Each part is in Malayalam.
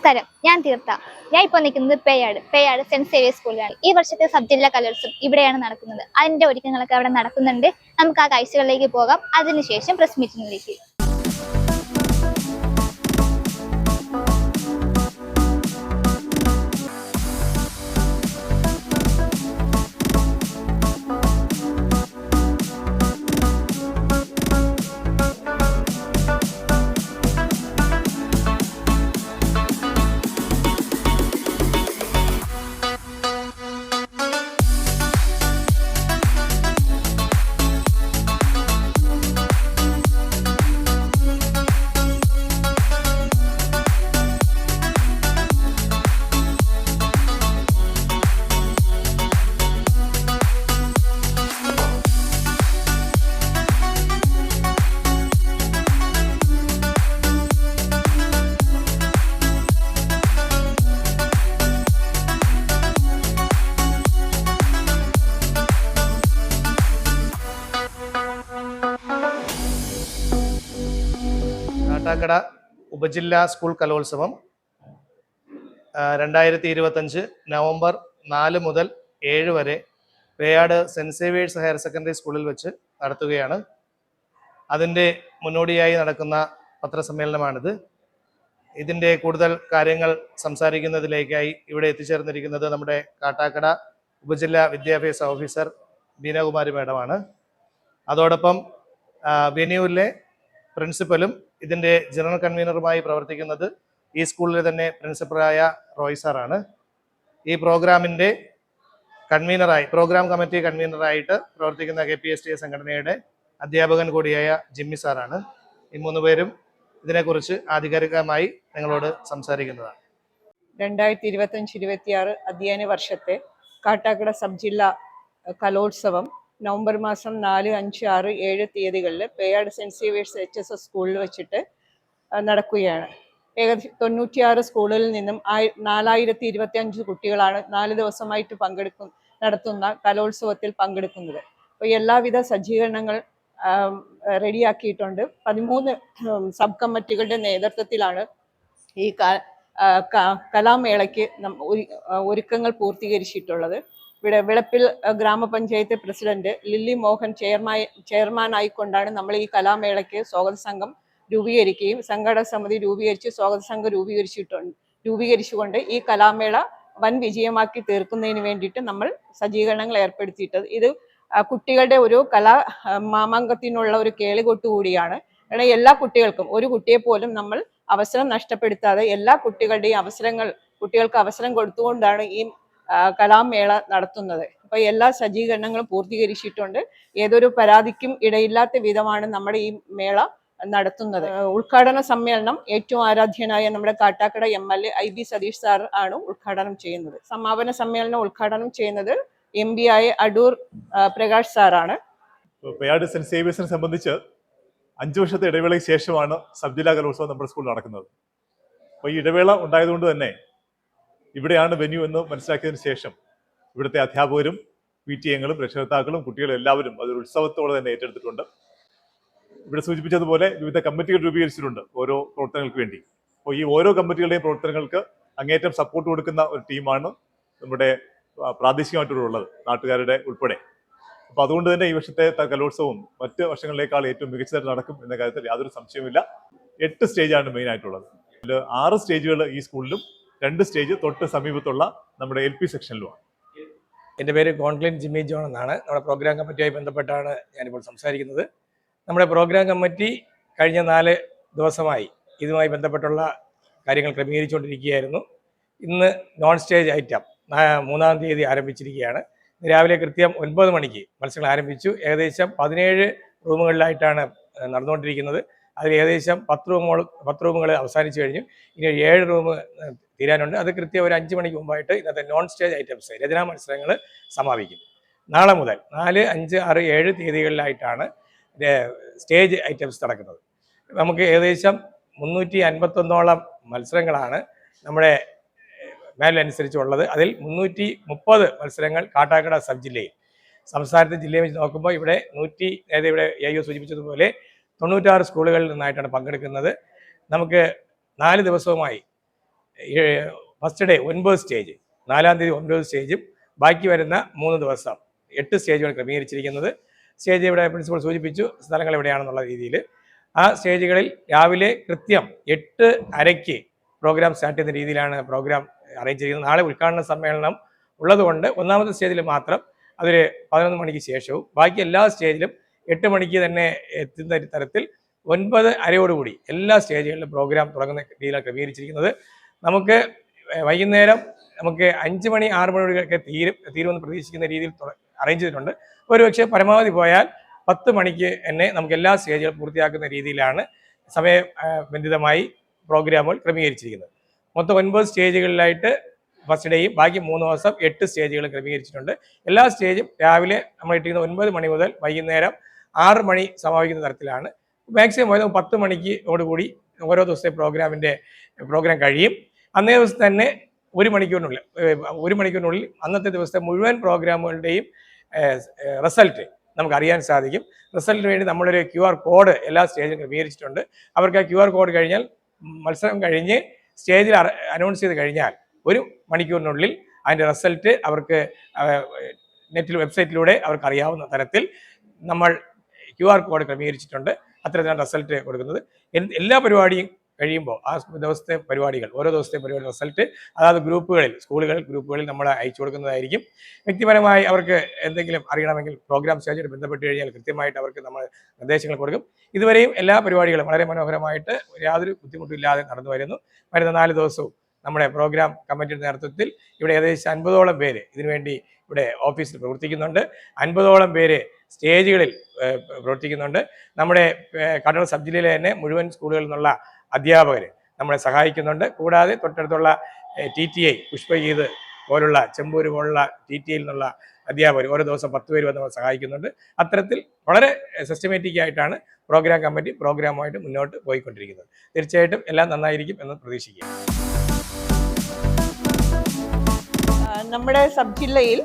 നമസ്കാരം. ഞാൻ തീർത്ഥ ഞാൻ ഇപ്പോൾ നിൽക്കുന്നത് പേയാട്. പേയാട് സെന്റ് സേവിയർ സ്കൂളിലാണ്. ഈ വർഷത്തെ സബ് ജില്ലാ കലോത്സവം ഇവിടെയാണ് നടക്കുന്നത്. അതിന്റെ ഒരുക്കങ്ങളൊക്കെ അവിടെ നടക്കുന്നുണ്ട്. നമുക്ക് ആ കാഴ്ചകളിലേക്ക് പോകാം. അതിനുശേഷം പ്രസ് മീറ്റിംഗിലേക്ക്. കാട്ടാക്കട ഉപജില്ലാ സ്കൂൾ കലോത്സവം രണ്ടായിരത്തി ഇരുപത്തഞ്ച് നവംബർ നാല് മുതൽ ഏഴ് വരെ Veyad saint Xavier's higher secondary സ്കൂളിൽ വെച്ച് നടത്തുകയാണ്. അതിന്റെ മുന്നോടിയായി നടക്കുന്ന പത്രസമ്മേളനമാണിത്. ഇതിന്റെ കൂടുതൽ കാര്യങ്ങൾ സംസാരിക്കുന്നതിലേക്കായി ഇവിടെ എത്തിച്ചേർന്നിരിക്കുന്നത് നമ്മുടെ കാട്ടാക്കട ഉപജില്ലാ വിദ്യാഭ്യാസ ഓഫീസർ ബീനകുമാരി മാഡമാണ്. അതോടൊപ്പം വെന്യൂവിലെ പ്രിൻസിപ്പലും ഇതിന്റെ ജനറൽ കൺവീനറുമായി പ്രവർത്തിക്കുന്നത് ഈ സ്കൂളിലെ തന്നെ പ്രിൻസിപ്പലായ റോയ് സാറാണ്. ഈ പ്രോഗ്രാമിന്റെ കൺവീനറായി പ്രോഗ്രാം കമ്മിറ്റി കൺവീനറായിട്ട് പ്രവർത്തിക്കുന്ന K P S T A സംഘടനയുടെ അധ്യാപകൻ കൂടിയായ ജിമ്മി സാറാണ്. ഈ മൂന്ന് പേരും ഇതിനെക്കുറിച്ച് ആധികാരികമായി നിങ്ങളോട് സംസാരിക്കുന്നതാണ്. രണ്ടായിരത്തി ഇരുപത്തഞ്ച് ഇരുപത്തിയാറ് അധ്യയന വർഷത്തെ കാട്ടാക്കട സബ് ജില്ലാ കലോത്സവം നവംബർ മാസം നാല് അഞ്ച് ആറ് ഏഴ് തീയതികളിൽ Peyad saint Xavier's H S S സ്കൂളിൽ വെച്ചിട്ട് നടക്കുകയാണ്. ഏകദേശം തൊണ്ണൂറ്റിയാറ് സ്കൂളുകളിൽ നിന്നും ആയി നാലായിരത്തി ഇരുപത്തി അഞ്ച് കുട്ടികളാണ് നാല് ദിവസമായിട്ട് പങ്കെടുക്കും നടത്തുന്ന കലോത്സവത്തിൽ പങ്കെടുക്കുന്നത്. അപ്പോൾ എല്ലാവിധ സജ്ജീകരണങ്ങൾ റെഡിയാക്കിയിട്ടുണ്ട്. പതിമൂന്ന് സബ് കമ്മിറ്റികളുടെ നേതൃത്വത്തിലാണ് ഈ കലാമേളയ്ക്ക് ഒരുക്കങ്ങൾ പൂർത്തീകരിച്ചിട്ടുള്ളത്. ഇവിടെ വിളപ്പിൽ ഗ്രാമപഞ്ചായത്ത് പ്രസിഡന്റ് ലില്ലി മോഹൻ ചെയർമാൻ ആയിക്കൊണ്ടാണ് നമ്മൾ ഈ കലാമേളയ്ക്ക് സ്വാഗത സംഘം രൂപീകരിക്കുകയും സംഘടന സമിതി രൂപീകരിച്ച് സ്വാഗത സംഘം രൂപീകരിച്ചിട്ടുണ്ട് രൂപീകരിച്ചുകൊണ്ട് ഈ കലാമേള വൻ വിജയമാക്കി തീർക്കുന്നതിന് വേണ്ടിയിട്ട് നമ്മൾ സജ്ജീകരണങ്ങൾ ഏർപ്പെടുത്തിയിട്ടത്. ഇത് കുട്ടികളുടെ ഒരു കലാ മാമാങ്കത്തിനുള്ള ഒരു കേളികൊട്ട് കൂടിയാണ്. കാരണം എല്ലാ കുട്ടികൾക്കും ഒരു കുട്ടിയെ പോലും നമ്മൾ അവസരം നഷ്ടപ്പെടുത്താതെ എല്ലാ കുട്ടികളുടെയും അവസരങ്ങൾ കുട്ടികൾക്ക് അവസരം കൊടുത്തുകൊണ്ടാണ് ഈ കലാമേള നടത്തുന്നത്. അപ്പൊ എല്ലാ സജ്ജീകരണങ്ങളും പൂർത്തീകരിച്ചിട്ടുണ്ട്. ഏതൊരു പരാതിക്കും ഇടയില്ലാത്ത വിധമാണ് നമ്മുടെ ഈ മേള നടത്തുന്നത്. ഉദ്ഘാടന സമ്മേളനം ഏറ്റവും ആരാധ്യനായ നമ്മുടെ Kattakada M L A I B Satheesh sir ആണ് ഉദ്ഘാടനം ചെയ്യുന്നത്. സമാപന സമ്മേളനം ഉദ്ഘാടനം ചെയ്യുന്നത് എം പി ആയ അടൂർ പ്രകാശ് സാറാണ്. സംബന്ധിച്ച് അഞ്ച് വർഷത്തെ ഇടവേളയ്ക്ക് ശേഷമാണ് സബ് കലോത്സവം നമ്മുടെ സ്കൂളിൽ നടക്കുന്നത്. അപ്പോൾ ഈ ഇടവേള ഉണ്ടായതുകൊണ്ട് തന്നെ ഇവിടെയാണ് വെന്യൂ എന്ന് മനസ്സിലാക്കിയതിന് ശേഷം ഇവിടുത്തെ അധ്യാപകരും പി ടി എങ്ങളും രക്ഷകർത്താക്കളും കുട്ടികളും എല്ലാവരും അതൊരു ഉത്സവത്തോടെ തന്നെ ഏറ്റെടുത്തിട്ടുണ്ട്. ഇവിടെ സൂചിപ്പിച്ചതുപോലെ വിവിധ കമ്മിറ്റികൾ രൂപീകരിച്ചിട്ടുണ്ട് ഓരോ പ്രവർത്തനങ്ങൾക്ക് വേണ്ടി. അപ്പോൾ ഈ ഓരോ കമ്മിറ്റികളുടെയും പ്രവർത്തനങ്ങൾക്ക് അങ്ങേറ്റം സപ്പോർട്ട് കൊടുക്കുന്ന ഒരു ടീമാണ് നമ്മുടെ പ്രാദേശികമായിട്ടുള്ളത് നാട്ടുകാരുടെ ഉൾപ്പെടെ. അപ്പോൾ അതുകൊണ്ട് തന്നെ ഈ വർഷത്തെ കലോത്സവം മറ്റ് വർഷങ്ങളിലേക്കാൾ ഏറ്റവും മികച്ചതായിട്ട് നടക്കും എന്ന കാര്യത്തിൽ യാതൊരു സംശയവുമില്ല. എട്ട് സ്റ്റേജാണ് മെയിൻ ആയിട്ടുള്ളത്. ആറ് സ്റ്റേജുകൾ ഈ സ്കൂളിലും രണ്ട് സ്റ്റേജ് തൊട്ട് സമീപത്തുള്ള നമ്മുടെ എൽ പി സെക്ഷനിലുമാണ് എന്റെ പേര് കോൺക്ലിൻ ജിമ്മി ജോൺ എന്നാണ്. നമ്മുടെ പ്രോഗ്രാം കമ്മിറ്റിയുമായി ബന്ധപ്പെട്ടാണ് ഞാനിപ്പോൾ സംസാരിക്കുന്നത്. നമ്മുടെ പ്രോഗ്രാം കമ്മിറ്റി കഴിഞ്ഞ നാല് ദിവസമായി ഇതുമായി ബന്ധപ്പെട്ടുള്ള കാര്യങ്ങൾ ക്രമീകരിച്ചുകൊണ്ടിരിക്കുകയായിരുന്നു. ഇന്ന് നോൺ സ്റ്റേജ് ഐറ്റം മൂന്നാം തീയതി ആരംഭിച്ചിരിക്കുകയാണ്. രാവിലെ കൃത്യം ഒൻപത് മണിക്ക് മത്സരങ്ങൾ ആരംഭിച്ചു. ഏകദേശം പതിനേഴ് റൂമുകളിലായിട്ടാണ് നടന്നുകൊണ്ടിരിക്കുന്നത്. അതിൽ ഏകദേശം പത്ത് റൂമുകൾ പത്ത് റൂമുകൾ അവസാനിച്ചു കഴിഞ്ഞു. ഇനി ഏഴ് റൂം തീരാനുണ്ട്. അത് കൃത്യം ഒരു അഞ്ച് മണിക്ക് മുമ്പായിട്ട് ഇന്നത്തെ നോൺ സ്റ്റേജ് ഐറ്റംസ് രചനാ മത്സരങ്ങൾ സമാപിക്കും. നാളെ മുതൽ നാല് അഞ്ച് ആറ് ഏഴ് തീയതികളിലായിട്ടാണ് സ്റ്റേജ് ഐറ്റംസ് നടക്കുന്നത്. നമുക്ക് ഏകദേശം മുന്നൂറ്റി അൻപത്തൊന്നോളം മത്സരങ്ങളാണ് നമ്മുടെ മേലനുസരിച്ചുള്ളത്. അതിൽ മുന്നൂറ്റി മുപ്പത് മത്സരങ്ങൾ കാട്ടാക്കട സബ് ജില്ലയിൽ. സംസ്ഥാനത്തെ ജില്ലയെ വെച്ച് നോക്കുമ്പോൾ ഇവിടെ നൂറ്റി അതായത് ഇവിടെ എ യു സൂചിപ്പിച്ചതുപോലെ തൊണ്ണൂറ്റാറ് സ്കൂളുകളിൽ നിന്നായിട്ടാണ് പങ്കെടുക്കുന്നത്. നമുക്ക് നാല് ദിവസവുമായി ഫസ്റ്റ് ഡേ ഒൻപത് സ്റ്റേജ് നാലാം തീയതി ഒൻപത് സ്റ്റേജും ബാക്കി വരുന്ന മൂന്ന് ദിവസം എട്ട് സ്റ്റേജുകൾ ക്രമീകരിച്ചിരിക്കുന്നത്. സ്റ്റേജ് ഇവിടെ പ്രിൻസിപ്പൾ സൂചിപ്പിച്ചു സ്ഥലങ്ങൾ എവിടെയാണെന്നുള്ള രീതിയിൽ. ആ സ്റ്റേജുകളിൽ രാവിലെ കൃത്യം എട്ട് അരയ്ക്ക് പ്രോഗ്രാം സ്റ്റാർട്ട് ചെയ്യുന്ന രീതിയിലാണ് പ്രോഗ്രാം അറേഞ്ച് ചെയ്യുന്നത് നാളെ ഉദ്ഘാടന സമ്മേളനം ഉള്ളതുകൊണ്ട് ഒന്നാമത്തെ സ്റ്റേജിൽ മാത്രം അതൊരു പതിനൊന്ന് മണിക്ക് ശേഷവും ബാക്കി എല്ലാ സ്റ്റേജിലും എട്ട് മണിക്ക് തന്നെ എത്തുന്ന തരത്തിൽ ഒൻപത് അരയോടുകൂടി എല്ലാ സ്റ്റേജുകളിലും പ്രോഗ്രാം തുടങ്ങുന്ന രീതിയിലാണ് ക്രമീകരിച്ചിരിക്കുന്നത്. നമുക്ക് വൈകുന്നേരം നമുക്ക് അഞ്ച് മണി ആറ് മണിയോടൊക്കെ തീരും തീരുമെന്ന് പ്രതീക്ഷിക്കുന്ന രീതിയിൽ അറേഞ്ച് ചെയ്തിട്ടുണ്ട്. ഒരുപക്ഷെ പരമാവധി പോയാൽ പത്ത് മണിക്ക് തന്നെ നമുക്ക് എല്ലാ സ്റ്റേജുകളും പൂർത്തിയാക്കുന്ന രീതിയിലാണ് സമയബന്ധിതമായി പ്രോഗ്രാമുകൾ ക്രമീകരിച്ചിരിക്കുന്നത്. മൊത്തം ഒൻപത് സ്റ്റേജുകളിലായിട്ട് ഫസ്റ്റ് ഡേയും ബാക്കി മൂന്ന് ദിവസം എട്ട് സ്റ്റേജുകൾ ക്രമീകരിച്ചിട്ടുണ്ട്. എല്ലാ സ്റ്റേജും രാവിലെ നമ്മൾ ഇട്ടിരിക്കുന്ന ഒൻപത് മണി മുതൽ വൈകുന്നേരം ആറ് മണി സമാപിക്കുന്ന തരത്തിലാണ്. മാക്സിമം പോയത് പത്ത് മണിക്ക് ഓടുകൂടി ഓരോ ദിവസത്തെ പ്രോഗ്രാമിന്റെ പ്രോഗ്രാം കഴിയും. അന്നേ ദിവസം തന്നെ ഒരു മണിക്കൂറിനുള്ളിൽ ഒരു മണിക്കൂറിനുള്ളിൽ അന്നത്തെ ദിവസത്തെ മുഴുവൻ പ്രോഗ്രാമുകളുടെയും റിസൾട്ട് നമുക്ക് അറിയാൻ സാധിക്കും. റിസൾട്ടിന് വേണ്ടി നമ്മളൊരു ക്യു ആർ കോഡ് എല്ലാ സ്റ്റേജിലും ക്രമീകരിച്ചിട്ടുണ്ട്. അവർക്ക് ആ ക്യു ആർ കോഡ് കഴിഞ്ഞാൽ മത്സരം കഴിഞ്ഞ് സ്റ്റേജിൽ അനൗൺസ് ചെയ്ത് കഴിഞ്ഞാൽ ഒരു മണിക്കൂറിനുള്ളിൽ അതിന്റെ റിസൾട്ട് അവർക്ക് നെറ്റിൽ വെബ്സൈറ്റിലൂടെ അവർക്ക് അറിയാവുന്ന തരത്തിൽ നമ്മൾ ക്യു ആർ കോഡ് ക്രമീകരിച്ചിട്ടുണ്ട്. അത്തരത്തിലാണ് റിസൾട്ട് കൊടുക്കുന്നത്. എല്ലാ പരിപാടിയും കഴിയുമ്പോൾ ആ ദിവസത്തെ പരിപാടികൾ ഓരോ ദിവസത്തെ പരിപാടി റിസൾട്ട് അതായത് ഗ്രൂപ്പുകളിൽ സ്കൂളുകൾ ഗ്രൂപ്പുകളിൽ നമ്മൾ അയച്ചു കൊടുക്കുന്നതായിരിക്കും. വ്യക്തിപരമായി അവർക്ക് എന്തെങ്കിലും അറിയണമെങ്കിൽ പ്രോഗ്രാം സ്റ്റേജായിട്ട് ബന്ധപ്പെട്ട് കഴിഞ്ഞാൽ കൃത്യമായിട്ട് അവർക്ക് നമ്മൾ നിർദ്ദേശങ്ങൾ കൊടുക്കും. ഇതുവരെയും എല്ലാ പരിപാടികളും വളരെ മനോഹരമായിട്ട് യാതൊരു ബുദ്ധിമുട്ടും ഇല്ലാതെ നടന്നു വരുന്നു. വരുന്ന നാല് ദിവസവും നമ്മുടെ പ്രോഗ്രാം കമ്മിറ്റിയുടെ നേതൃത്വത്തിൽ ഇവിടെ ഏകദേശം അൻപതോളം പേര് ഇതിനുവേണ്ടി ഇവിടെ ഓഫീസിൽ പ്രവർത്തിക്കുന്നുണ്ട്. അൻപതോളം പേര് സ്റ്റേജുകളിൽ പ്രവർത്തിക്കുന്നുണ്ട്. നമ്മുടെ കണ്ണൂർ സബ് ജില്ലയിലെ തന്നെ മുഴുവൻ സ്കൂളുകളിൽ നിന്നുള്ള അധ്യാപകർ നമ്മളെ സഹായിക്കുന്നുണ്ട്. കൂടാതെ തൊട്ടടുത്തുള്ള ടി ടി ഐ പുഷ്പഗീത് പോലുള്ള ചെമ്പൂര് പോലുള്ള ടി ടി ഐയിൽ നിന്നുള്ള അധ്യാപകർ ഓരോ ദിവസം പത്ത് പേര് വന്ന് സഹായിക്കുന്നുണ്ട്. അത്തരത്തിൽ വളരെ സിസ്റ്റമാറ്റിക് ആയിട്ടാണ് പ്രോഗ്രാം കമ്മിറ്റി പ്രോഗ്രാമുമായിട്ട് മുന്നോട്ട് പോയിക്കൊണ്ടിരിക്കുന്നത്. തീർച്ചയായിട്ടും എല്ലാം നന്നായിരിക്കും എന്ന് പ്രതീക്ഷിക്കുക നമ്മുടെ സബ് ജില്ലയിൽ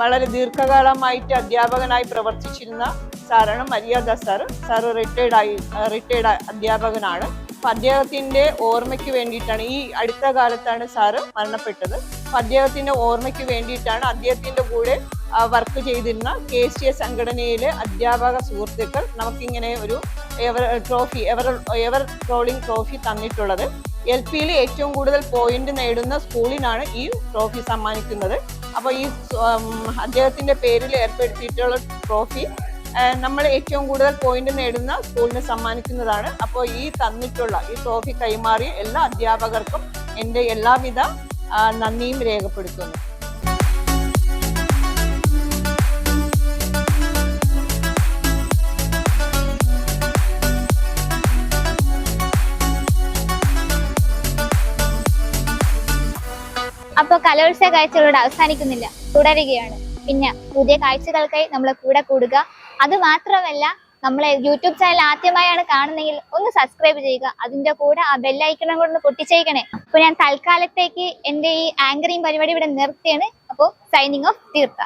വളരെ ദീർഘകാലമായിട്ട് അധ്യാപകനായി പ്രവർത്തിച്ചിരുന്ന സാറാണ് മര്യാദ സാർ. സാർ റിട്ടയർഡ് ആയി റിട്ടയർഡ് അധ്യാപകനാണ്. അപ്പം അദ്ദേഹത്തിന്റെ ഓർമ്മയ്ക്ക് വേണ്ടിയിട്ടാണ് ഈ അടുത്ത കാലത്താണ് സാറ് മരണപ്പെട്ടത്. അപ്പം അദ്ദേഹത്തിന്റെ ഓർമ്മയ്ക്ക് വേണ്ടിയിട്ടാണ് അദ്ദേഹത്തിന്റെ കൂടെ വർക്ക് ചെയ്തിരുന്ന കെ എസ് ടി എ സംഘടനയിലെ അധ്യാപക സുഹൃത്തുക്കൾ നമുക്കിങ്ങനെ ഒരു ever trophy ever ever trolling trophy തന്നിട്ടുള്ളത്. എൽ പിയിൽ ഏറ്റവും കൂടുതൽ പോയിന്റ് നേടുന്ന സ്കൂളിനാണ് ഈ ട്രോഫി സമ്മാനിക്കുന്നത്. അപ്പോൾ ഈ അദ്ദേഹത്തിന്റെ പേരിൽ ഏർപ്പെടുത്തിയിട്ടുള്ള ട്രോഫി നമ്മൾ ഏറ്റവും കൂടുതൽ പോയിന്റ് നേടുന്ന സ്കൂളിന് സമ്മാനിക്കുന്നതാണ്. അപ്പോൾ ഈ തന്നിട്ടുള്ള ഈ ട്രോഫി കൈമാറിയ എല്ലാ അധ്യാപകർക്കും എന്റെ എല്ലാവിധ നന്ദിയും രേഖപ്പെടുത്തുന്നു. കലോത്സവ കാഴ്ചകളോട് അവസാനിക്കുന്നില്ല. തുടരുകയാണ്. പിന്നെ പുതിയ കാഴ്ചകൾക്കായി നമ്മളെ കൂടെ കൂടുക. അത് മാത്രമല്ല നമ്മളെ യൂട്യൂബ് ചാനൽ ആദ്യമായാണ് കാണുന്നതെങ്കിൽ ഒന്ന് സബ്സ്ക്രൈബ് ചെയ്യുക. അതിന്റെ കൂടെ ആ ബെല്ലൈക്കണം കൂടെ ഒന്ന് പൊട്ടിച്ചേക്കണേ. അപ്പൊ ഞാൻ തൽക്കാലത്തേക്ക് എന്റെ ഈ ആങ്കറിങ് പരിപാടി ഇവിടെ നിർത്തിയാണ്. അപ്പോൾ സൈനിങ് ഓഫ് തീർത്ത